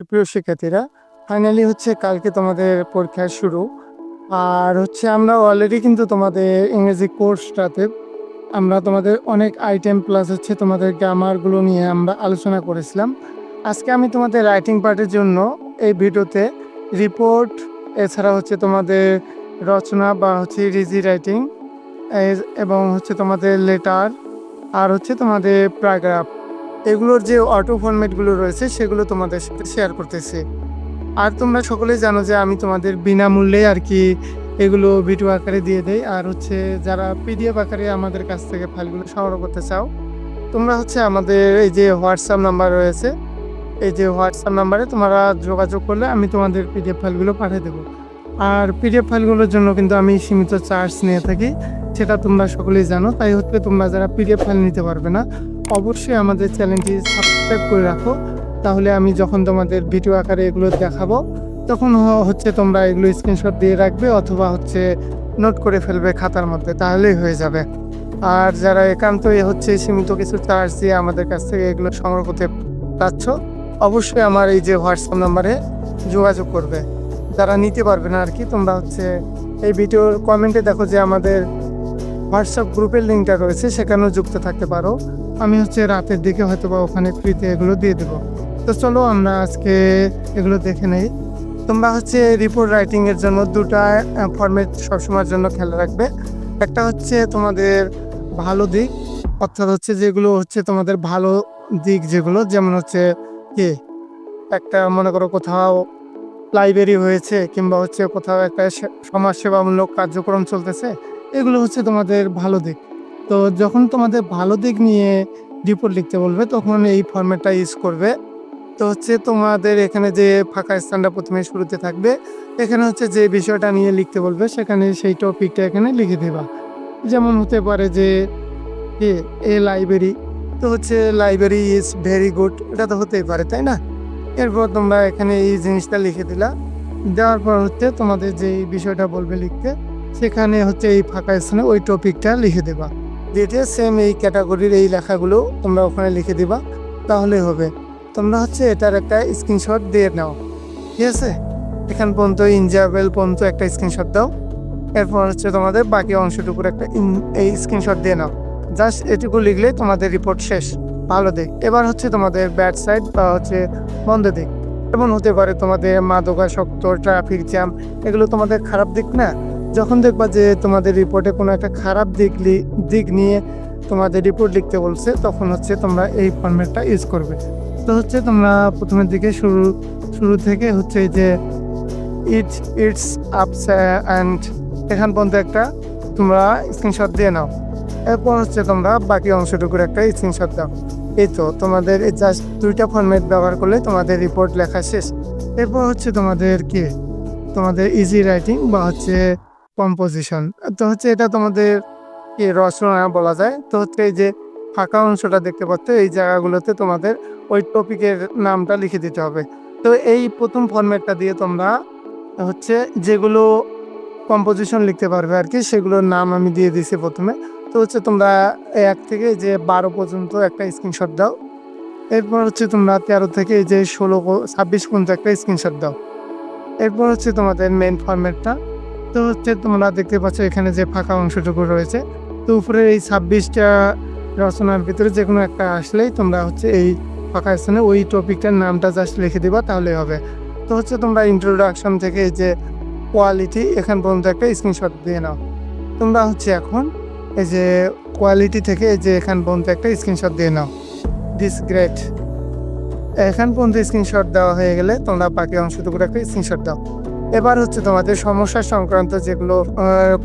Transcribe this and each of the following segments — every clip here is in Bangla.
প্রিয় শিক্ষার্থীরা ফাইনালি হচ্ছে কালকে তোমাদের পরীক্ষা শুরু। আর হচ্ছে আমরা অলরেডি কিন্তু তোমাদের ইংরেজি কোর্সটাতে আমরা তোমাদের অনেক আইটেম প্লাস হচ্ছে তোমাদের গ্রামারগুলো নিয়ে আমরা আলোচনা করেছিলাম। আজকে আমি তোমাদের রাইটিং পার্টের জন্য এই ভিডিওতে রিপোর্ট এছাড়া হচ্ছে তোমাদের রচনা বা হচ্ছে রিজি রাইটিং এবং হচ্ছে তোমাদের লেটার আর হচ্ছে তোমাদের প্যারাগ্রাফ এগুলোর যে অটো ফরম্যাটগুলো রয়েছে, সেগুলো তোমাদের সাথে শেয়ার করতেছি। আর তোমরা সকলেই জানো যে আমি তোমাদের বিনামূল্যে আর কি এগুলো ভিডিও আকারে দিয়ে দেয় আর হচ্ছে যারা পিডিএফ আকারে আমাদের কাছ থেকে ফাইলগুলো সংগ্রহ করতে চাও, তোমরা হচ্ছে আমাদের এই যে হোয়াটসঅ্যাপ নাম্বার রয়েছে, এই যে হোয়াটসঅ্যাপ নাম্বারে তোমরা যোগাযোগ করলে আমি তোমাদের পিডিএফ ফাইলগুলো পাঠিয়ে দেবো। আর পিডিএফ ফাইলগুলোর জন্য কিন্তু আমি সীমিত চার্জ নিয়ে থাকি, সেটা তোমরা সকলেই জানো। তাই হচ্ছে তোমরা যারা পিডিএফ ফাইল নিতে পারবে না অবশ্যই আমাদের চ্যানেলটি সাবস্ক্রাইব করে রাখো। তাহলে আমি যখন তোমাদের ভিডিও আকারে এগুলো দেখাবো, তখন হচ্ছে তোমরা এগুলো স্ক্রিনশট দিয়ে রাখবে অথবা হচ্ছে নোট করে ফেলবে খাতার মধ্যে, তাহলেই হয়ে যাবে। আর যারা একান্তই হচ্ছে সীমিত কিছু চার্জ দিয়ে আমাদের কাছ থেকে এগুলো সংগ্রহ করতে চাচ্ছ, অবশ্যই আমার এই যে হোয়াটসঅ্যাপ নাম্বারে যোগাযোগ করবে। যারা নিতে পারবে না আর কি, তোমরা হচ্ছে এই ভিডিওর কমেন্টে দেখো যে আমাদের হোয়াটসঅ্যাপ গ্রুপের লিঙ্কটা রয়েছে, সেখানেও যুক্ত থাকতে পারো। আমি হচ্ছে রাতের দিকে হয়তো বা ওখানে ফ্রিতে এগুলো দিয়ে দেবো। তো চলো আমরা আজকে এগুলো দেখে নেই। তোমরা হচ্ছে রিপোর্ট রাইটিংয়ের জন্য দুটা ফর্মেট সবসময়ের জন্য খেয়াল রাখবে। একটা হচ্ছে তোমাদের ভালো দিক, অর্থাৎ হচ্ছে যেগুলো হচ্ছে তোমাদের ভালো দিক যেগুলো, যেমন হচ্ছে কি, একটা মনে করো কোথাও লাইব্রেরি হয়েছে, কিংবা হচ্ছে কোথাও একটা সমাজসেবামূলক কার্যক্রম চলতেছে এগুলো হচ্ছে তোমাদের ভালো দিক। তো যখন তোমাদের ভালো দিক নিয়ে রিপোর্ট লিখতে বলবে, তখন এই ফর্মেটটা ইউজ করবে। তো হচ্ছে তোমাদের এখানে যে ফাঁকা স্থানটা প্রথমে শুরুতে থাকবে, এখানে হচ্ছে যে বিষয়টা নিয়ে লিখতে বলবে, সেখানে সেই টপিকটা এখানে লিখে দেবা। যেমন হতে পারে যে, এ লাইব্রেরি তো হচ্ছে লাইব্রেরি ইজ ভেরি গুড এটা তো হতেই পারে, তাই না? এরপর তোমরা এখানে এই জিনিসটা লিখে দিলা। দেওয়ার পর হচ্ছে তোমাদের যে বিষয়টা বলবে লিখতে সেখানে হচ্ছে এই ফাঁকা স্থানে ওই টপিকটা লিখে দেবা। দিয়ে সেম এই ক্যাটাগরির এই লেখাগুলো তোমরা ওখানে লিখে দিবা, তাহলে হবে। তোমরা হচ্ছে এটার একটা স্ক্রিনশট দিয়ে নাও। ঠিক আছে? এখান পর্যন্ত ইনজাবেল পর্যন্ত একটা স্ক্রিনশট দাও। এরপর হচ্ছে তোমাদের বাকি অংশটুকুর একটা এই স্ক্রিনশট দিয়ে নাও। জাস্ট এটুকু লিখলে তোমাদের রিপোর্ট শেষ। ভালো দিক। এবার হচ্ছে তোমাদের ব্যাড সাইড বা হচ্ছে বন্ধ দিক। যেমন হতে পারে তোমাদের মাদকাসক্ত ট্রাফিক জ্যাম এগুলো তোমাদের খারাপ দিক না? যখন দেখবা যে তোমাদের রিপোর্টে কোনো একটা খারাপ দিক দিক নিয়ে তোমাদের রিপোর্ট লিখতে বলছে, তখন হচ্ছে তোমরা এই ফর্মেটটা ইউজ করবে। তো হচ্ছে তোমরা প্রথমের দিকে শুরু শুরু থেকে হচ্ছে যে ইট ইটস আপস অ্যান্ড এখান পর্যন্ত একটা তোমরা স্ক্রিনশট দিয়ে নাও। এরপর হচ্ছে তোমরা বাকি অংশটুকুর একটা স্ক্রিনশট দাও। এই তো, তোমাদের এই জাস্ট দুইটা ফর্মেট ব্যবহার করলে তোমাদের রিপোর্ট লেখা শেষ। এরপর হচ্ছে তোমাদের কি? তোমাদের ইজি রাইটিং বা হচ্ছে কম্পোজিশন তো হচ্ছে এটা তোমাদের কি রচনা বলা যায়? তো হচ্ছে এই যে ফাঁকা অংশটা দেখতে পাচ্ছ, এই জায়গাগুলোতে তোমাদের ওই টপিকের নামটা লিখে দিতে হবে। তো এই প্রথম ফর্মেটটা দিয়ে তোমরা হচ্ছে যেগুলো কম্পোজিশন লিখতে পারবে আর কি, সেগুলোর নাম আমি দিয়ে দিছি প্রথমে। তো হচ্ছে তোমরা এক থেকে যে বারো পর্যন্ত একটা স্ক্রিনশট দাও। এরপর হচ্ছে তোমরা তেরো থেকে যে ষোলো ছাব্বিশ পর্যন্ত একটা স্ক্রিনশট দাও। এরপর হচ্ছে তোমাদের মেন ফর্মেটটা তো হচ্ছে তোমরা দেখতে পাচ্ছ এখানে যে ফাঁকা অংশটুকু রয়েছে। তো উপরে এই ছাব্বিশটা রচনার ভিতরে যে কোনো একটা আসলেই তোমরা হচ্ছে এই ফাঁকা স্থানে ওই টপিকটার নামটা জাস্ট লিখে দিবা, তাহলেই হবে। তো হচ্ছে তোমরা ইন্ট্রোডাকশন থেকে এই যে কোয়ালিটি এখান পর্যন্ত একটা স্ক্রিনশট দিয়ে নাও। তোমরা হচ্ছে এখন এই যে কোয়ালিটি থেকে এই যে এখান পর্যন্ত একটা স্ক্রিনশট দিয়ে নাও। দিস গ্রেট এখান পর্যন্ত স্ক্রিনশট দেওয়া হয়ে গেলে তোমরা বাকি অংশটুকুর একটা স্ক্রিনশট দাও। এবার হচ্ছে তোমাদের সমস্যা সংক্রান্ত যেগুলো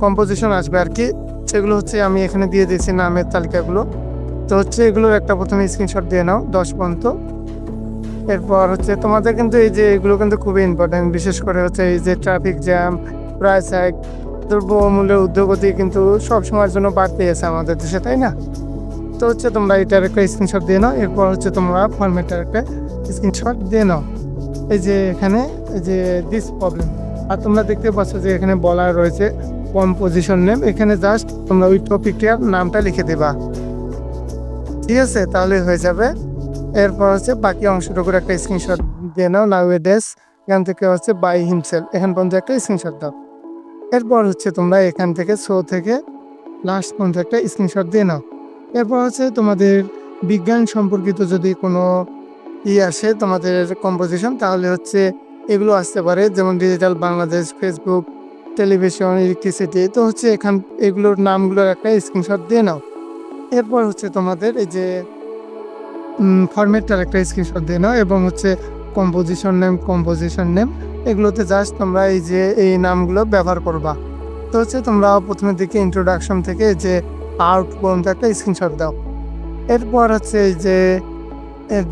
কম্পোজিশন আসবে আর কি সেগুলো হচ্ছে আমি এখানে দিয়ে দিয়েছি নামের তালিকাগুলো। তো হচ্ছে এগুলোর একটা প্রথমে স্ক্রিনশট দিয়ে নাও, দশ পর্যন্ত। এরপর হচ্ছে তোমাদের কিন্তু এই যে এগুলো কিন্তু খুবই ইম্পর্টেন্ট বিশেষ করে হচ্ছে এই যে ট্রাফিক জ্যাম প্রাইস হাইক দ্রব্যমূল্যের উদ্যোগতি কিন্তু সব সময়ের জন্য বাড়তে আছে আমাদের দেশে, তাই না? তো হচ্ছে তোমরা এটার একটা স্ক্রিনশট দিয়ে নাও, এরপর হচ্ছে তোমরা ফর্মেটার একটা স্ক্রিনশট দিয়ে নাও। এই যে এখানে যে দিস প্রবলেম আর তোমরা দেখতে পাচ্ছ যে এখানে বলা রয়েছে কম্পোজিশন নেম এখানে জাস্ট তোমরা ওই টপিকটার নামটা লিখে দেবা। ঠিক আছে? তাহলে হয়ে যাবে। এরপর হচ্ছে বাকি অংশটুকুর একটা স্ক্রিনশট দিয়ে নাও নাও ডেস এখান থেকে হচ্ছে বাই হিমসেল এখান পর্যন্ত একটা স্ক্রিনশট দাও। এরপর হচ্ছে তোমরা এখান থেকে শো থেকে লাস্ট পর্যন্ত একটা স্ক্রিনশট দিয়ে নাও। এরপর হচ্ছে তোমাদের বিজ্ঞান সম্পর্কিত যদি কোনো ই আসে তোমাদের কম্পোজিশন তাহলে হচ্ছে এগুলো আসতে পারে, যেমন digital Bangladesh Facebook television electricity তো হচ্ছে এখান, এগুলোর নামগুলোর একটা স্ক্রিনশট দিয়ে নাও। এরপর হচ্ছে তোমাদের এই যে ফরম্যাটটার একটা স্ক্রিনশট দিয়ে নাও, এবং হচ্ছে কম্পোজিশন নেম কম্পোজিশন নেম এগুলোতে জাস্ট তোমরা এই যে, এই নামগুলো ব্যবহার করবা। তো হচ্ছে তোমরা প্রথমের দিকে ইন্ট্রোডাকশন থেকে যে আউট পর্যন্ত একটা স্ক্রিনশট দাও। এরপর হচ্ছে এই যে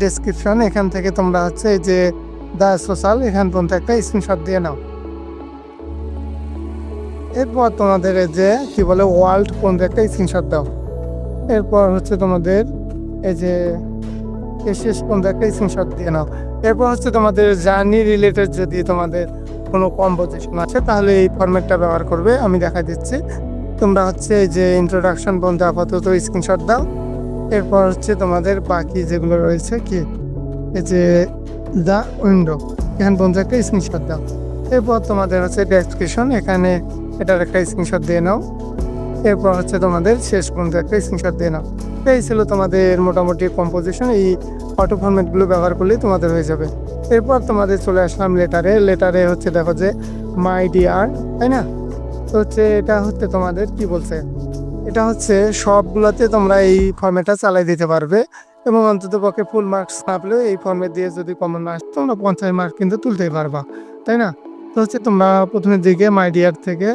ডেসক্রিপশন এখান থেকে তোমরা হচ্ছে যে দ্য সোশ্যাল এখান পর্যন্ত একটা স্ক্রিনশট দিয়ে নাও। এরপর তোমাদের যে কি বলে ওয়ার্ল্ড পর্যন্ত একটা স্ক্রিনশট দাও। এরপর হচ্ছে তোমাদের এই যে শেষ পর্যন্ত একটা স্ক্রিনশট দিয়ে নাও। এরপর হচ্ছে তোমাদের জার্নি রিলেটেড যদি তোমাদের কোনো কম্পোজিশন আছে, তাহলে এই ফরম্যাটটা ব্যবহার করবে, আমি দেখা দিচ্ছি। তোমরা হচ্ছে এই যে ইন্ট্রোডাকশন পর্যন্ত আপাতত স্ক্রিনশট দাও। এরপর হচ্ছে তোমাদের বাকি যেগুলো রয়েছে কি? এই যে দ্য উইন্ডো এখান পর্যন্ত একটা স্ক্রিনশট দাও। এরপর তোমাদের হচ্ছে ডেসক্রিপশন এখানে এটার একটা স্ক্রিনশট দিয়ে নাও। এরপর হচ্ছে তোমাদের শেষ পর্যন্ত একটা স্ক্রিনশট দিয়ে নাও। এই ছিল তোমাদের মোটামুটি কম্পোজিশন এই অটো ফরম্যাটগুলো ব্যবহার করলেই তোমাদের হয়ে যাবে। এরপর তোমাদের চলে আসলাম লেটারে লেটারে হচ্ছে দেখো যে মাই ডিয়ার তাই না? তো হচ্ছে এটা হচ্ছে তোমাদের কি বলছে? এটা হচ্ছে সবগুলোতে তোমরা এই ফর্মেটটা চালাই দিতে পারবে এবং অন্তত পক্ষে ফুল মার্কস না পেলেও এই ফর্মেট দিয়ে যদি কমন মার্কস তোমরা পঞ্চাশ মার্ক কিন্তু তুলতেই পারবা, তাই না? তো হচ্ছে তোমরা প্রথমের দিকে মাই ডিয়ার থেকে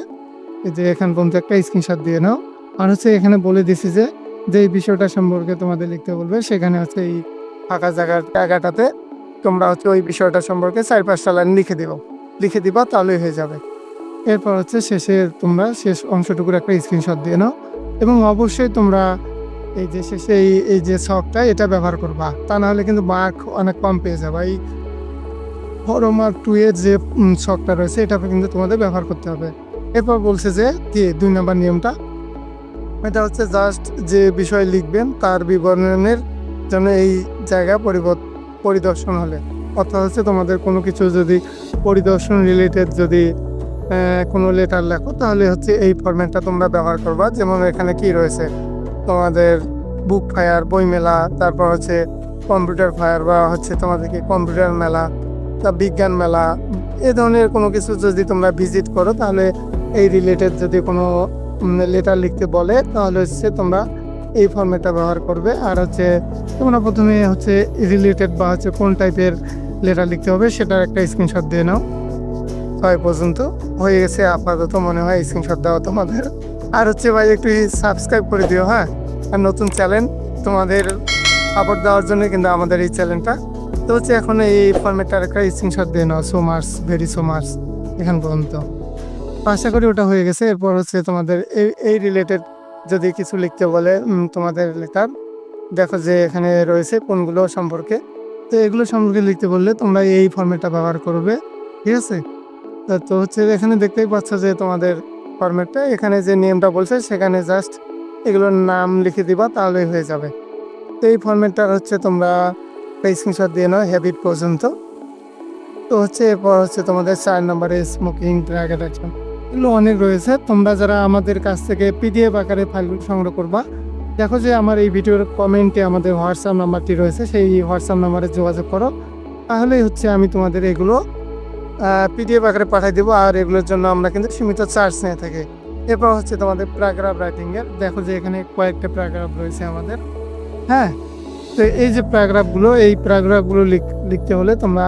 যে এখান পর্যন্ত একটা স্ক্রিনশট দিয়ে নাও। আর হচ্ছে এখানে বলে দিছি যে যে বিষয়টা সম্পর্কে তোমাদের লিখতে বলবে, সেখানে হচ্ছে এই ফাঁকা জায়গার জায়গাটাতে তোমরা হচ্ছে ওই বিষয়টা সম্পর্কে চার পাঁচটা লাইন লিখে দিও লিখে দিবা, তাহলেই হয়ে যাবে। এরপর হচ্ছে শেষে তোমরা শেষ অংশটুকুর একটা স্ক্রিনশট দিয়ে নাও। এবং অবশ্যই তোমরা এই যে শেষে এই এই যে শখটা এটা ব্যবহার করবা। তা নাহলে কিন্তু মার্ক অনেক কম পেয়ে যাবে। এই বড় মার্ক টু এর যে শখটা রয়েছে এটা কিন্তু তোমাদের ব্যবহার করতে হবে। এরপর বলছে যে, কি, দুই নম্বর নিয়মটা? এটা হচ্ছে জাস্ট যে বিষয় লিখবেন, তার বিবরণের জন্য এই জায়গা পরিদর্শন হলে। অর্থাৎ হচ্ছে তোমাদের কোনো কিছু যদি পরিদর্শন রিলেটেড যদি কোনো লেটার লেখো, তাহলে হচ্ছে এই ফরম্যাটটা তোমরা ব্যবহার করবা। যেমন এখানে কি রয়েছে? তোমাদের বুক ফায়ার বই মেলা তারপর হচ্ছে কম্পিউটার ফায়ার বা হচ্ছে তোমাদেরকে কম্পিউটার মেলা তা বিজ্ঞান মেলা, এ ধরনের কোনো কিছু যদি তোমরা ভিজিট করো, তাহলে এই রিলেটেড যদি কোনো লেটার লিখতে বলে, তাহলে হচ্ছে তোমরা এই ফর্মেটটা ব্যবহার করবে। আর হচ্ছে তোমরা প্রথমে হচ্ছে রিলেটেড বা হচ্ছে কোন টাইপের লেটার লিখতে হবে, সেটার একটা স্ক্রিনশট দিয়ে নাও। ছয় পর্যন্ত হয়ে গেছে। আপাতত মনে হয় স্ক্রিনশট দেওয়া তোমাদের। আর হচ্ছে ভাই, একটু সাবস্ক্রাইব করে দিও হ্যাঁ? আর নতুন চ্যানেল তোমাদের সাপোর্ট দেওয়ার জন্য কিন্তু আমাদের এই চ্যানেলটা তো হচ্ছে এখন এই ফর্মেটটার একটা স্ক্রিনশট দিয়ে নাও so much very so much এখান পর্যন্ত। আশা করি ওটা হয়ে গেছে। এরপর হচ্ছে তোমাদের এই এই রিলেটেড যদি কিছু লিখতে বলে তোমাদের লেখার দেখো যে এখানে রয়েছে কোনগুলো সম্পর্কে। তো এগুলো সম্পর্কে লিখতে বললে তোমরা এই ফর্মেটটা ব্যবহার করবে। ঠিক আছে? তা- হচ্ছে এখানে দেখতেই পাচ্ছ যে তোমাদের ফর্মেটটা এখানে যে নিয়মটা বলছে, সেখানে জাস্ট এগুলোর নাম লিখে দিবা, তাহলেই হয়ে যাবে। তো এই ফর্মেটটা হচ্ছে তোমরা স্ক্রিনশট দিয়ে নাও হ্যাবিট পর্যন্ত। তো হচ্ছে এরপর হচ্ছে তোমাদের চার নম্বরে স্মোকিং ড্রাগ অ্যাডাকশন এগুলো অনেক রয়েছে। তোমরা যারা আমাদের কাছ থেকে পিডিএফ আকারে ফাইলগুলো সংগ্রহ করবা, দেখো যে আমার এই ভিডিওর কমেন্টে আমাদের হোয়াটসঅ্যাপ নাম্বারটি রয়েছে, সেই হোয়াটসঅ্যাপ নাম্বারে যোগাযোগ করো। তাহলেই হচ্ছে আমি তোমাদের এগুলো পিডিএফ আকারে পাঠিয়ে দেবো আর এগুলোর জন্য আমরা কিন্তু সীমিত চার্জ নিয়ে থাকি। এরপর হচ্ছে তোমাদের প্যারাগ্রাফ রাইটিংয়ের দেখো যে এখানে কয়েকটা প্যারাগ্রাফ রয়েছে আমাদের। হ্যাঁ? তো এই যে প্যারাগ্রাফগুলো এই প্যারাগ্রাফগুলো লিখতে হলে তোমরা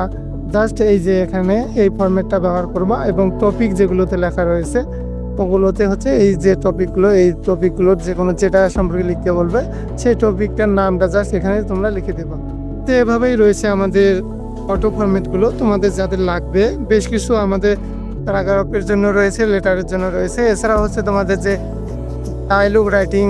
জাস্ট এই যে এখানে এই ফরম্যাটটা ব্যবহার করবা এবং টপিক যেগুলোতে লেখা রয়েছে, ওগুলোতে হচ্ছে এই যে টপিকগুলো এই টপিকগুলোর যে কোনো যেটা সম্পর্কে লিখতে বলবে, সেই টপিকটার নামটা জাস্ট এখানে তোমরা লিখে দেবা। তো এভাবেই রয়েছে আমাদের অটো ফরম্যাটগুলো তোমাদের যাদের লাগবে, বেশ কিছু আমাদের প্যারাগ্রাফের জন্য রয়েছে লেটারের জন্য রয়েছে। এছাড়া হচ্ছে তোমাদের যে ডায়লগ রাইটিং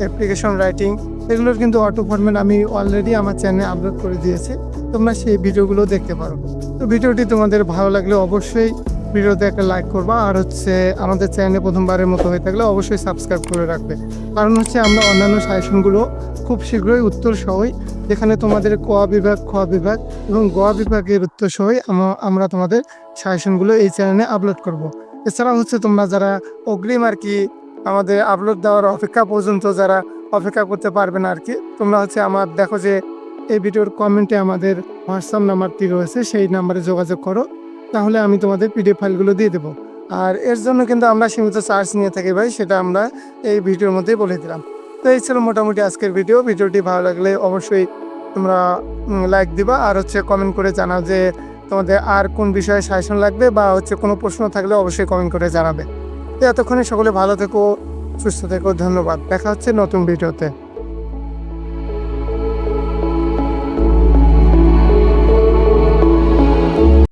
অ্যাপ্লিকেশন রাইটিং এগুলোর কিন্তু অটো ফর্মেট আমি অলরেডি আমার চ্যানেলে আপলোড করে দিয়েছি। তোমরা সেই ভিডিওগুলো দেখতে পারো। তো ভিডিওটি তোমাদের ভালো লাগলে অবশ্যই ভিডিওতে একটা লাইক করবা। আর হচ্ছে আমাদের চ্যানেলে প্রথমবারের মতো হয়ে থাকলে অবশ্যই সাবস্ক্রাইব করে রাখবে। কারণ হচ্ছে আমরা অন্যান্য সাজেশনগুলো খুব শীঘ্রই উত্তর সহই, যেখানে তোমাদের ক বিভাগ, খ বিভাগ এবং গ বিভাগের উত্তর সহই আমরা তোমাদের সাজেশনগুলো এই চ্যানেলে আপলোড করব। এছাড়া হচ্ছে তোমরা যারা অগ্রিম আর কি আমাদের আপলোড দেওয়ার অপেক্ষা পর্যন্ত যারা অপেক্ষা করতে পারবে না আর কি, তোমরা হচ্ছে আমার, দেখো যে এই ভিডিওর কমেন্টে আমাদের হোয়াটসঅ্যাপ নাম্বারটি রয়েছে, সেই নাম্বারে যোগাযোগ করো, তাহলে আমি তোমাদের পিডিএফ ফাইলগুলো দিয়ে দেবো আর এর জন্য কিন্তু আমরা সীমিত চার্জ নিয়ে থাকি ভাই, সেটা আমরা এই ভিডিওর মধ্যেই বলে দিলাম তো এই ছিল মোটামুটি আজকের ভিডিও ভিডিওটি ভালো লাগলে অবশ্যই তোমরা লাইক দিবা আর হচ্ছে কমেন্ট করে জানাও যে তোমাদের আর কোন বিষয়ে সাজেশন লাগবে বা হচ্ছে কোনো প্রশ্ন থাকলে অবশ্যই কমেন্ট করে জানাবে। তো এতক্ষণে সকলে ভালো থেকো, সুস্থ থেকো, ধন্যবাদ। দেখা হচ্ছে নতুন ভিডিওতে